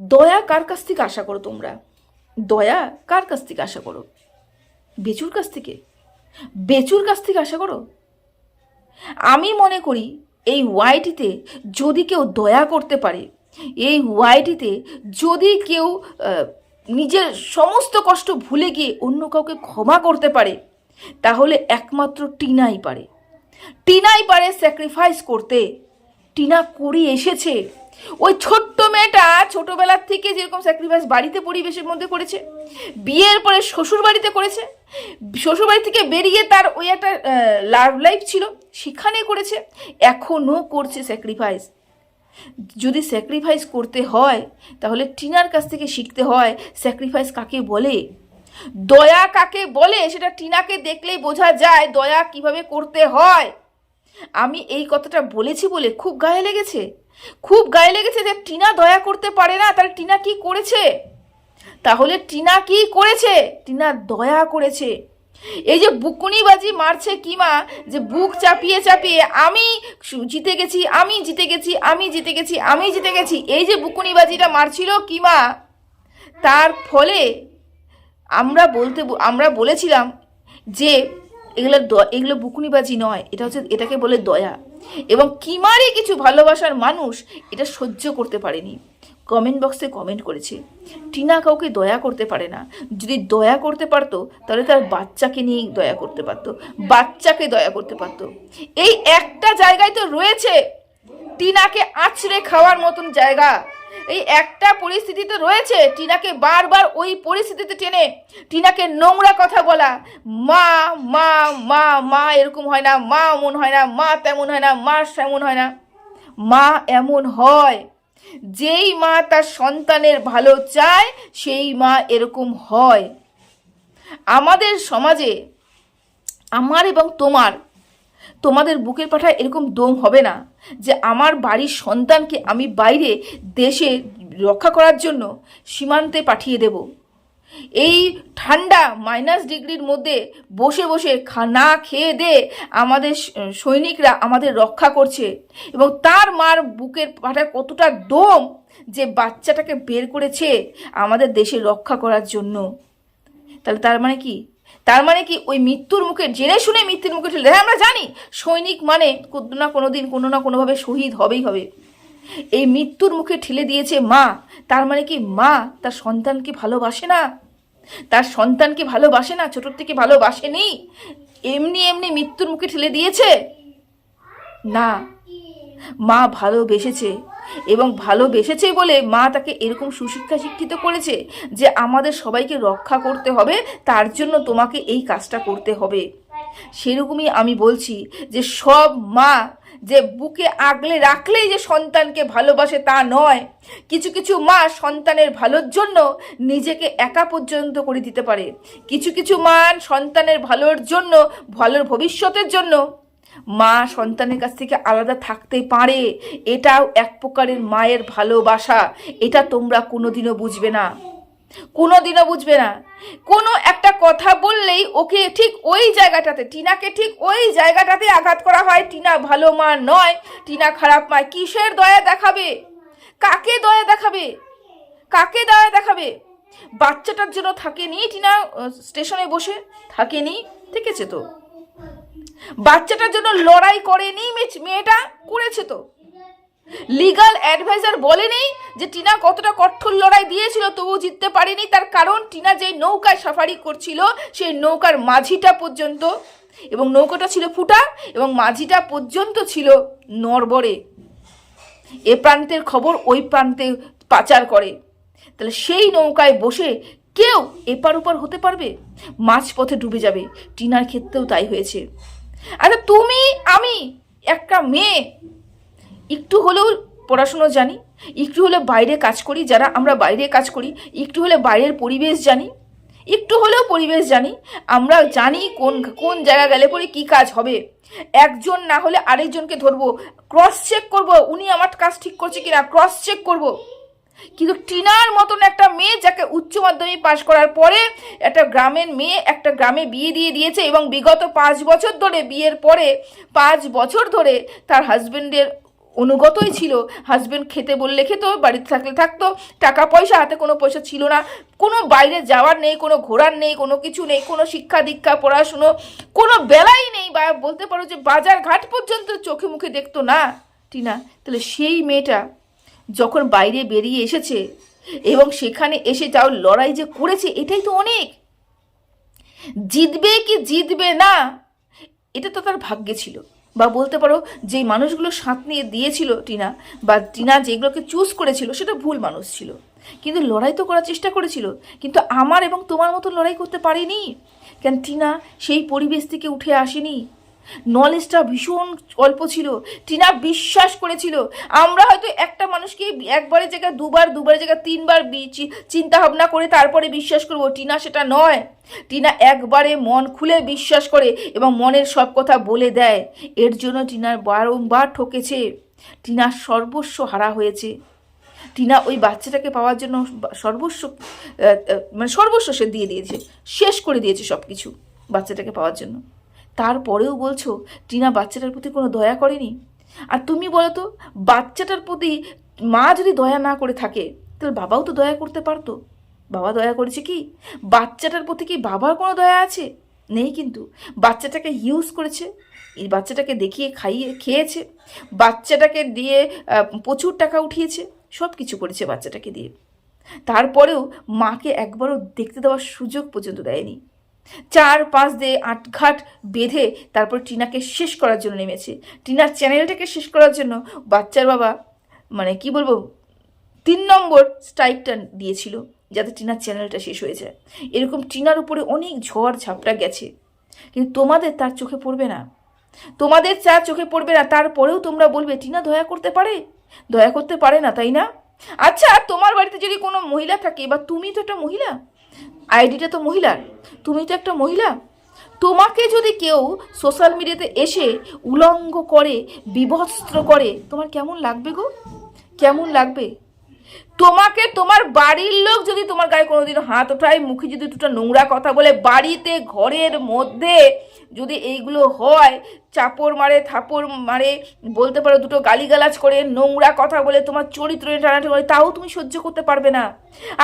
দয়া কার কাছ থেকে আশা করো তোমরা? দয়া কার কাছ থেকে আশা করো? বেচুর কাছ থেকে? বেচুর কাছ থেকে আশা করো? আমি মনে করি এই ওয়াইটিতে যদি কেউ দয়া করতে পারে, এই ওয়াইটিতে যদি কেউ নিজের সমস্ত কষ্ট ভুলে গিয়ে অন্য কাউকে ক্ষমা করতে পারে, তাহলে একমাত্র টিনাই পারে। টিনাই পারে স্যাক্রিফাইস করতে। টিনা করে এসেছে। ওই ছোট্ট মেয়েটা ছোটবেলার থেকে যেরকম স্যাক্রিফাইস বাড়িতে পরিবেশের মধ্যে করেছে, বিয়ের পরে শ্বশুর বাড়িতে করেছে শ্বশুর বাড়ি থেকে বেরিয়ে তার ওই একটা লাভ লাইফ ছিল, সেখানে করেছে এখনও করছে স্যাক্রিফাইস যদি স্যাক্রিফাইস করতে হয়, তাহলে টিনার কাছ থেকে শিখতে হয় স্যাক্রিফাইস কাকে বলে। দয়া কাকে বলে, সেটা টিনাকে দেখলেই বোঝা যায় দয়া কীভাবে করতে হয়। আমি এই কথাটা বলেছি বলে খুব গায়ে লেগেছে। খুব গায়ে লেগেছে যে টিনা দয়া করতে পারে না, তাহলে টিনা কি করেছে? তাহলে টিনা কি করেছে? টিনা দয়া করেছে। এই যে বুকুনিবাজি মারছে কিমা, যে বুক চাপিয়ে চাপিয়ে, আমি জিতে গেছি, আমি জিতে গেছি, আমি জিতে গেছি, আমি জিতে গেছি, এই যে বুকুনিবাজিটা মারছিল কিমা, তার ফলে আমরা বলতে আমরা বলেছিলাম যে এগুলো এগুলো বুকুনিবাজি নয়, এটা হচ্ছে, এটাকে বলে দয়া। এবং কিমারে কিছু ভালোবাসার মানুষ এটা সহ্য করতে পারেনি। কমেন্ট বক্সে কমেন্ট করেছে, টিনা কাউকে দয়া করতে পারে না। যদি দয়া করতে পারতো, তাহলে তার বাচ্চাকে নিয়েই দয়া করতে পারতো, বাচ্চাকে দয়া করতে পারতো। এই একটা জায়গায় তো রয়েছে, টিনাকে আছড়ে খাওয়ার মতন জায়গা। এই একটা পরিস্থিতি তো রয়েছে। টিনাকে বারবার ওই পরিস্থিতিতে টেনে, টিনাকে নোংরা কথা বলা। মা মা মা মা এরকম হয় না, মা এমন হয় না, মা তেমন হয় না, মা সেমন হয় না। মা এমন হয়, যেই মা তার সন্তানের ভালো চায়, সেই মা এরকম হয়। আমাদের সমাজে, আমার এবং তোমার তোমাদের বুকের পাঠায় এরকম দম হবে না যে আমার বাড়ির সন্তানকে আমি বাইরে দেশে রক্ষা করার জন্য সীমান্তে পাঠিয়ে দেব। এই ঠান্ডা মাইনাস ডিগ্রির মধ্যে বসে বসে না খেয়ে দে আমাদের সৈনিকরা আমাদের রক্ষা করছে এবং তার মার বুকের পাঠায় কতটা দম যে বাচ্চাটাকে বের করেছে আমাদের দেশে রক্ষা করার জন্য। তাহলে তার মানে কি? তার মানে কি ওই মৃত্যুর মুখে, জেনে শুনে মৃত্যুর মুখে ঠেলে হ্যাঁ আমরা জানি। সৈনিক মানে কোনো না কোনো দিন, কোনো না কোনোভাবে শহীদ হবেই হবে। এই মৃত্যুর মুখে ঠেলে দিয়েছে মা। তার মানে কি মা তার সন্তানকে ভালোবাসে না? তার সন্তানকে ভালোবাসে না? ছোটোর থেকে ভালোবাসেনি? এমনি এমনি মৃত্যুর মুখে ঠেলে দিয়েছে? না। মা ভালোবেসেছে। এবং ভালোবেসেছে বলে মা তাকে এরকম সুশিক্ষা শিক্ষিত করেছে যে আমাদের সবাইকে রক্ষা করতে হবে, তার জন্য তোমাকে এই কাজটা করতে হবে। সেরকমই আমি বলছি যে সব মা যে বুকে আগলে রাখলেই যে সন্তানকে ভালোবাসে তা নয়। কিছু কিছু মা সন্তানের ভালোর জন্য নিজেকে একা পর্যন্ত করে দিতে পারে। কিছু কিছু মা সন্তানের ভালোর জন্য, ভালোর ভবিষ্যতের জন্য মা সন্তানের কাছ থেকে আলাদা থাকতে পারে, এটাও এক প্রকারের মায়ের ভালোবাসা, এটা তোমরা কোনোদিনও বুঝবে না। কোনোদিনও বুঝবে না। কোনো একটা কথা বললেই ওকে ঠিক ওই জায়গাটাতে, টিনাকে ঠিক ওই জায়গাটাতে আঘাত করা হয়। টিনা ভালো মা নয়, টিনা খারাপ মা। কিসের দয়া দেখাবে? কাকে দয়া দেখাবে? কাকে দয়া দেখাবে? বাচ্চাটার জন্য থাকেনি টিনা স্টেশনে বসে? থাকেনি? থেকেছে তো। বাচ্চাটার জন্য লড়াই করেনি মেয়ে- মেয়েটা, করেছে তো। লিগাল অ্যাডভাইজার বলেনি যে টিনা কতটা কঠোর লড়াই দিয়েছিল তবু জিততে পারেনি। তার কারণ, টিনা যে নৌকায় সাফারি করছিল, সেই নৌকার মাঝিটা পর্যন্ত। এবং নৌকাটা ছিল ফুটা এবং মাঝিটা পর্যন্ত ছিল নরবরে এ প্রান্তের খবর ওই প্রান্তে পাচার করে। তাহলে সেই নৌকায় বসে কেউ এপার ওপার হতে পারবে? মাঝপথে ডুবে যাবে। টিনার ক্ষেত্রেও তাই হয়েছে। আচ্ছা তুমি, আমি, একটা মেয়ে। একটু হলেও পড়াশুনো জানি, একটু হলে বাইরে কাজ করি, যারা আমরা বাইরে কাজ করি, একটু হলে বাইরের পরিবেশ জানি, একটু হলেও পরিবেশ জানি, আমরা জানি কোন কোন জায়গা গেলে পরে কি কাজ হবে। একজন না হলে আরেকজনকে ধরবো ক্রস চেক করব, উনি আমার কাজ ঠিক করছে কিনা ক্রস চেক করব। কিন্তু টিনার মতন একটা মেয়ে যাকে উচ্চ মাধ্যমিক পাশ করার পরে একটা গ্রামের মেয়ে একটা গ্রামে বিয়ে দিয়ে দিয়েছে এবং বিগত পাঁচ বছর ধরে বিয়ের পরে পাঁচ বছর ধরে তার হাজবেন্ডের অনুগতই ছিল। হাজবেন্ড খেতে বললে খেতো, বাড়িতে থাকলে থাকতো। টাকা পয়সা, হাতে কোনো পয়সা ছিল না। কোনো বাইরে যাওয়ার নেই, কোনো ঘোরার নেই, কোনো কিছু নেই, কোনো শিক্ষা দীক্ষা, পড়াশুনো কোনো বেলাই নেই বা বলতে পারো যে বাজার ঘাট পর্যন্ত চোখে মুখে দেখতো না। টিনা, তাহলে সেই মেয়েটা যখন বাইরে বেরিয়ে এসেছে এবং সেখানে এসে যাও লড়াই যে করেছে, এটাই তো অনেক। জিতবে কি জিতবে না, এটা তো তার ভাগ্যে ছিল। বা বলতে পারো যে মানুষগুলো সাঁত নিয়ে দিয়েছিল টিনা, বা টিনা যেগুলোকে চুজ করেছিল, সেটা ভুল মানুষ ছিল। কিন্তু লড়াই তো করার চেষ্টা করেছিল। কিন্তু আমার এবং তোমার মতো লড়াই করতে পারেনি। কেন টিনা সেই পরিবেশ থেকে উঠে আসেনি? নলেজটা ভীষণ অল্প ছিল। টিনা বিশ্বাস করেছিল, আমরা হয়তো একটা মানুষকে একবারের জায়গায় দুবার, দুবারের জায়গায় তিনবার চিন্তা ভাবনা করে তারপরে বিশ্বাস করব। টিনা সেটা নয়। টিনা একবারে মন খুলে বিশ্বাস করে এবং মনের সব কথা বলে দেয়। এর জন্য টিনার বারংবার ঠকেছে। টিনার সর্বস্ব হারা হয়েছে। টিনা ওই বাচ্চাটাকে পাওয়ার জন্য সর্বস্ব মানে সর্বস্ব সে দিয়ে দিয়েছে। শেষ করে দিয়েছে সব কিছু বাচ্চাটাকে পাওয়ার জন্য। তারপরেও বলছো, টিনা বাচ্চাটার প্রতি কোনো দয়া করেনি? আর তুমি বলো তো, বাচ্চাটার প্রতি মা যদি দয়া না করে থাকে, তাহলে বাবাও তো দয়া করতে পারতো। বাবা দয়া করেছে কি? বাচ্চাটার প্রতি কি বাবার কোনো দয়া আছে? নেই কিন্তু। বাচ্চাটাকে ইউজ করেছে, এই বাচ্চাটাকে দেখিয়ে খাইয়ে খেয়েছে, বাচ্চাটাকে দিয়ে প্রচুর টাকা উঠিয়েছে সব কিছু করেছে বাচ্চাটাকে দিয়ে। তারপরেও মাকে একবারও দেখতে দেওয়ার সুযোগ পর্যন্ত দেয়নি। চার পাঁচ দিয়ে আটঘাট বেঁধে তারপর টিনাকে শেষ করার জন্য নেমেছে। টিনার চ্যানেলটাকে শেষ করার জন্য বাচ্চার বাবা মানে কি বলব, তিন নম্বর স্ট্রাইকটা দিয়েছিল যাতে টিনার চ্যানেলটা শেষ হয়ে যায়। এরকম টিনার উপরে অনেক ঝড় ঝাপটা গেছে। কিন্তু তোমাদের তার চোখে পড়বে না। তোমাদের চা চোখে পড়বে না, তারপরেও তোমরা বলবে, টিনা দয়া করতে পারে? দয়া করতে পারে না, তাই না? আচ্ছা তোমার বাড়িতে যদি কোনো মহিলা থাকে বা তুমি তো একটা মহিলা আইডিটা তো মহিলার। তুমি তো একটা মহিলা। তোমাকে যদি কেউ সোশ্যাল মিডিয়াতে এসে উলঙ্গ করে বিভস্ত্র করে, তোমার কেমন লাগবে গো? কেমন লাগবে? তোমাকে তোমার বাড়ির লোক যদি তোমার গায়ে কোনোদিন হাত ওঠায়, মুখে যদি দুটো নোংরা কথা বলে, বাড়িতে, ঘরের মধ্যে যদি এইগুলো হয়, চাপড় মারে, থাপড় মারে, বলতে পারো দুটো গালিগালাজ করে, নোংরা কথা বলে তোমার চরিত্র টানাটি করে, তাও তুমি সহ্য করতে পারবে না।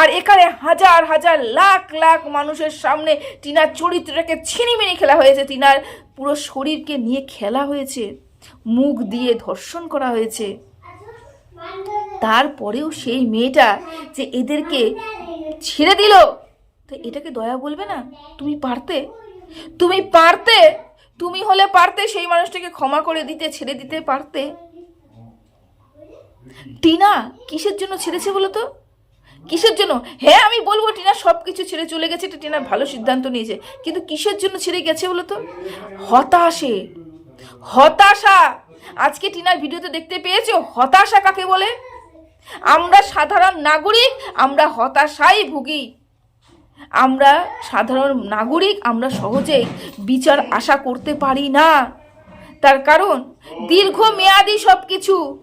আর এখানে হাজার হাজার, লাখ লাখ মানুষের সামনে টিনার চরিত্রটাকে ছিনিমিনি খেলা হয়েছে। টিনার পুরো শরীরকে নিয়ে খেলা হয়েছে। মুখ দিয়ে ধর্ষণ করা হয়েছে। তারপরেও সেই মেয়েটা যে এদেরকে ছেড়ে দিল, তো এটাকে দয়া বলবে না? তুমি পারতে? তুমি পারতে, তুমি হলে পারতে, সেই মানুষটাকে ক্ষমা করে দিতে, ছেড়ে দিতে পারতে। টিনা, কিসের জন্য ছেড়েছে বলো তো? কিসের জন্য? হ্যাঁ আমি বলব, টিনা সব কিছু ছেড়ে চলে গেছে, এটা টিনা ভালো সিদ্ধান্ত নিয়েছে। কিন্তু কিসের জন্য ছেড়ে গেছে বলো তো? হতাশে। হতাশা। আজকে টিনার ভিডিওতে দেখতে পেয়েছ? হতাশা কাকে বলে? আমরা সাধারণ নাগরিক, আমরা হতাশাই ভুগি। আমরা সাধারণ নাগরিক, আমরা সহজেই বিচার আশা করতে পারি না। তার কারণ দীর্ঘ মেয়াদি সব কিছু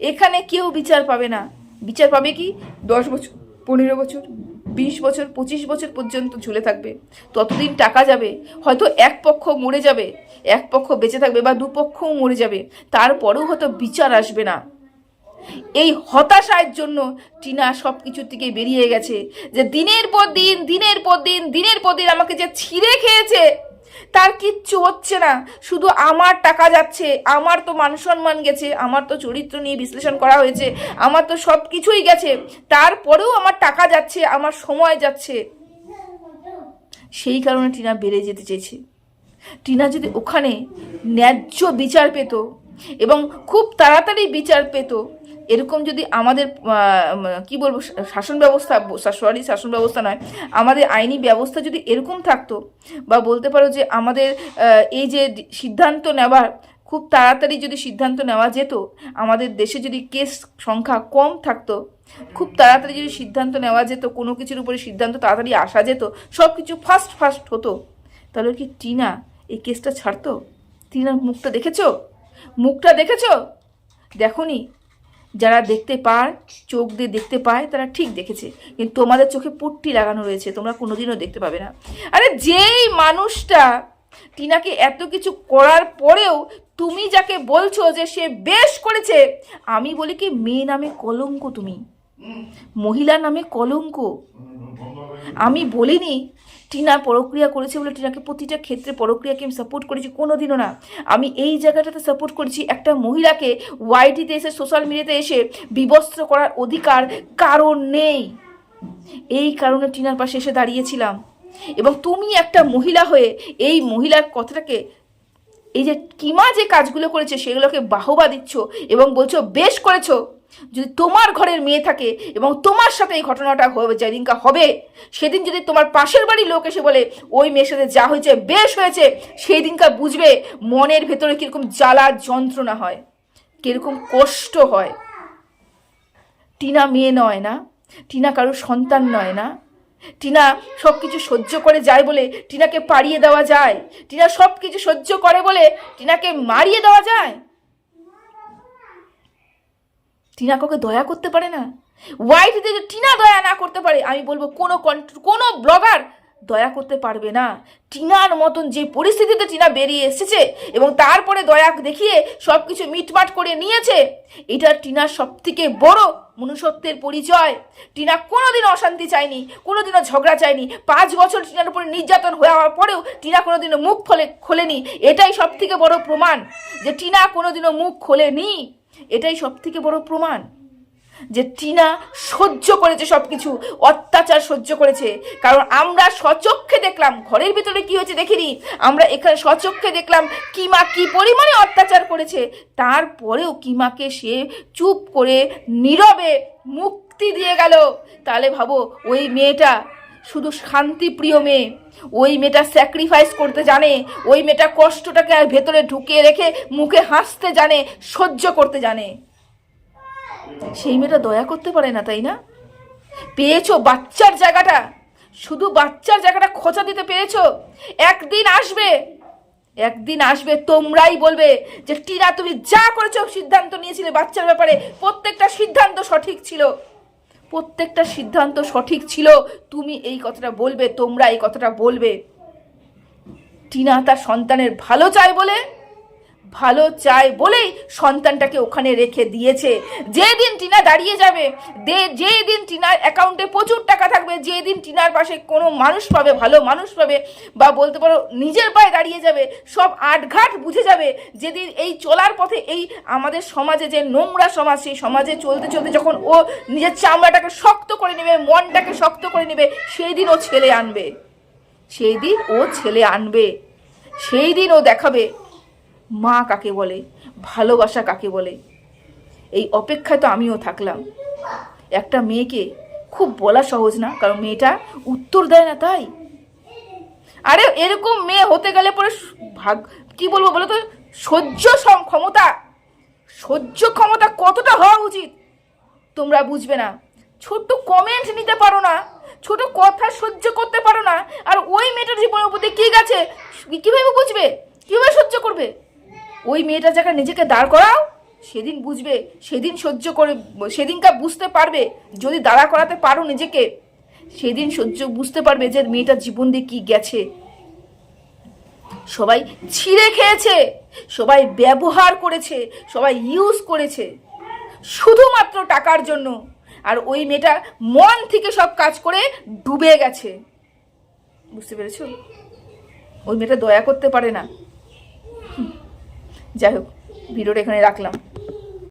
এখানে কেউ বিচার পাবে না। বিচার পাবে কি? দশ বছর, পনেরো বছর, বিশ বছর, পঁচিশ বছর পর্যন্ত ঝুলে থাকবে। ততদিন টাকা যাবে, হয়তো এক পক্ষ মরে যাবে, এক পক্ষ বেঁচে থাকবে বা দুপক্ষও মরে যাবে। তারপরেও হয়তো বিচার আসবে না। এই হতাশার জন্য টিনা সব কিছুর থেকে বেরিয়ে গেছে যে দিনের পর দিন, দিনের পর দিন, দিনের পর দিন আমাকে যে ছিঁড়ে খেয়েছে, তার কিচ্ছু হচ্ছে না। শুধু আমার টাকা যাচ্ছে, আমার তো মান সম্মান গেছে, আমার তো চরিত্র নিয়ে বিশ্লেষণ করা হয়েছে, আমার তো সব কিছুই গেছে, তারপরেও আমার টাকা যাচ্ছে, আমার সময় যাচ্ছে। সেই কারণে টিনা বেড়ে যেতে চেয়েছে। টিনা যদি ওখানে ন্যায্য বিচার পেত এবং খুব তাড়াতাড়ি বিচার পেত। এরকম যদি আমাদের কি বলব শাসন ব্যবস্থা সরি শাসন ব্যবস্থা নয়, আমাদের আইনি ব্যবস্থা যদি এরকম থাকতো বা বলতে পারো যে আমাদের এই যে সিদ্ধান্ত নেওয়ার, খুব তাড়াতাড়ি যদি সিদ্ধান্ত নেওয়া যেত, আমাদের দেশে যদি কেস সংখ্যা কম থাকতো, খুব তাড়াতাড়ি যদি সিদ্ধান্ত নেওয়া যেত, কোনো কিছুর উপরে সিদ্ধান্ত তাড়াতাড়ি আসা যেত সব কিছু ফাস্ট ফাস্ট হতো, তাহলে কি টিনা এই কেসটা ছাড়তো? টিনার মুখটা দেখেছ? মুখটা দেখেছ? দেখনি। যারা দেখতে পায়, চোখ দিয়ে দেখতে পায়, তারা ঠিক দেখেছে। কিন্তু তোমাদের চোখে পট্টি লাগানো রয়েছে, তোমরা কোনোদিনও দেখতে পাবে না। আরে যেই মানুষটা টিনাকে এত কিছু করার পরেও তুমি যাকে বলছো যে সে বেশ করেছে, আমি বলি কি, মেয়ে নামে কলঙ্ক তুমি। মহিলা নামে কলঙ্ক। আমি বলিনি, টিনা পরক্রিয়া করেছে বলে টিনাকে প্রতিটা ক্ষেত্রে পরক্রিয়াকে আমি সাপোর্ট করেছি, কোনোদিনও না। আমি এই জায়গাটাতে সাপোর্ট করেছি একটা মহিলাকে ওয়াইটিতে এসে সোশ্যাল মিডিয়াতে এসে বিবস্ত্র করার অধিকার কারণ নেই। এই কারণে টিনার পাশে এসে দাঁড়িয়েছিলাম। এবং তুমি একটা মহিলা হয়ে এই মহিলার কথাটাকে, এই যে কিমা যে কাজগুলো করেছে, সেগুলোকে বাহবা দিচ্ছ এবং বলছো, বেশ করেছ। যদি তোমার ঘরের মেয়ে থাকে এবং তোমার সাথে এই ঘটনাটা যেদিনকা হবে, সেদিন যদি তোমার পাশের বাড়ির লোক এসে বলে, ওই মেয়ের সাথে যা হয়েছে, বেশ হয়েছে, সেই দিনকার বুঝবে মনের ভেতরে কীরকম জ্বালা যন্ত্রণা হয়, কীরকম কষ্ট হয়। টিনা মেয়ে নয় না, টিনা কারোর সন্তান নয় না। টিনা সব কিছু সহ্য করে যায় বলে টিনাকে পাড়িয়ে দেওয়া যায়, টিনা সব কিছু সহ্য করে বলে টিনাকে মারিয়ে দেওয়া যায়। টিনা কাউকে দয়া করতে পারে না? ওয়াইটিতে যদি টিনা দয়া না করতে পারে, আমি বলব কোনো কোনো ব্লগার দয়া করতে পারবে না। টিনার মতন যে পরিস্থিতিতে টিনা বেরিয়ে এসেছে এবং তারপরে দয়া দেখিয়ে সব কিছু মিটমাট করে নিয়েছে, এটা টিনার সব থেকে বড় মনুষ্যত্বের পরিচয়। টিনা কোনোদিনও অশান্তি চায়নি, কোনোদিনও ঝগড়া চায়নি। পাঁচ বছর টিনার উপরে নির্যাতন হয়ে হওয়ার পরেও টিনা কোনোদিনও মুখ খোলে, খোলেনি। এটাই সব থেকে বড় প্রমাণ যে টিনা কোনোদিনও মুখ খোলেনি। এটাই সব থেকে বড় প্রমাণ যে টিনা সহ্য করেছে সব কিছু অত্যাচার সহ্য করেছে। কারণ আমরা সচক্ষে দেখলাম, ঘরের ভিতরে কি হয়েছে দেখিনি? আমরা এখানে সচক্ষে দেখলাম কিমা কি পরিমাণে অত্যাচার করেছে। তারপরেও কিমাকে সে চুপ করে নীরবে মুক্তি দিয়ে গেল। তাহলে ভাবো, ওই মেয়েটা শুধু শান্তিপ্রিয় মেয়ে। ওই মেয়েটা স্যাক্রিফাইস করতে জানে, ওই মেয়েটা কষ্টটাকে ভেতরে ঢুকিয়ে রেখে মুখে হাসতে জানে, সহ্য করতে জানে। সেই মেয়েটা দয়া করতে পারে না, তাই না? পেয়েছ বাচ্চার জায়গাটা। শুধু বাচ্চার জায়গাটা খোঁচা দিতে পেরেছ। একদিন আসবে একদিন আসবে, তোমরাই বলবে যে, টিনা, তুমি যা করেছ, সিদ্ধান্ত নিয়েছিলে বাচ্চার ব্যাপারে। প্রত্যেকটা সিদ্ধান্ত সঠিক ছিল। প্রত্যেকটা সিদ্ধান্ত সঠিক ছিল, তুমি এই কথাটা বলবে, তোমরা এই কথাটা বলবে। টিনা তার সন্তানের ভালো চায় বলে ভালো চায় বলেই সন্তানটাকে ওখানে রেখে দিয়েছে। যেদিন টিনা দাঁড়িয়ে যাবে, দে, যেদিন টিনার অ্যাকাউন্টে প্রচুর টাকা থাকবে, যেদিন টিনার পাশে কোনো মানুষ পাবে, ভালো মানুষ পাবে, বা বলতে পারো নিজের পায়ে দাঁড়িয়ে যাবে, সব আটঘাট বুঝে যাবে যেদিন এই চলার পথে এই আমাদের সমাজে যে নোংরা সমাজ, সেই সমাজে চলতে চলতে যখন ও নিজের চামড়াটাকে শক্ত করে নেবে, মনটাকে শক্ত করে নেবে সেই দিন ও ছেলে আনবে। সেই দিন ও ছেলে আনবে। সেই দিন ও দেখাবে মা কাকে বলে? ভালোবাসা কাকে বলে? এই অপেক্ষায় তো আমিও থাকলাম। একটা মেয়েকে খুব বলা সহজ না? কারণ মেয়েটা উত্তর দেয় না তাই? আরে এরকম মেয়ে হতে গেলে পরে ভাগ কি বলব বলো তো? সহ্য ক্ষমতা। সহ্য ক্ষমতা কতটা হওয়া উচিত? তোমরা বুঝবে না। ছোট্ট কমেন্ট নিতে পারো না। ছোট কথা সহ্য করতে পারো না। আর ওই মেয়েটার জীবনের প্রতি কি গেছে? কীভাবে বুঝবে? কীভাবে সহ্য করবে? ওই মেয়েটা যাকে নিজেকে দাঁড় করাও, সেদিন বুঝবে, সেদিন সহ্য করে সেদিনকার বুঝতে পারবে, যদি দাঁড়া করাতে পারো নিজেকে, সেদিন সহ্য বুঝতে পারবে যে মেয়েটার জীবন দিয়ে কি গেছে। সবাই ছিঁড়ে খেয়েছে, সবাই ব্যবহার করেছে, সবাই ইউজ করেছে, শুধুমাত্র টাকার জন্য। আর ওই মেয়েটা মন থেকে সব কাজ করে ডুবে গেছে। বুঝতে পেরেছ? ওই মেয়েটা দয়া করতে পারে না। যাই হোক ভিডিওটা এখানে রাখলাম।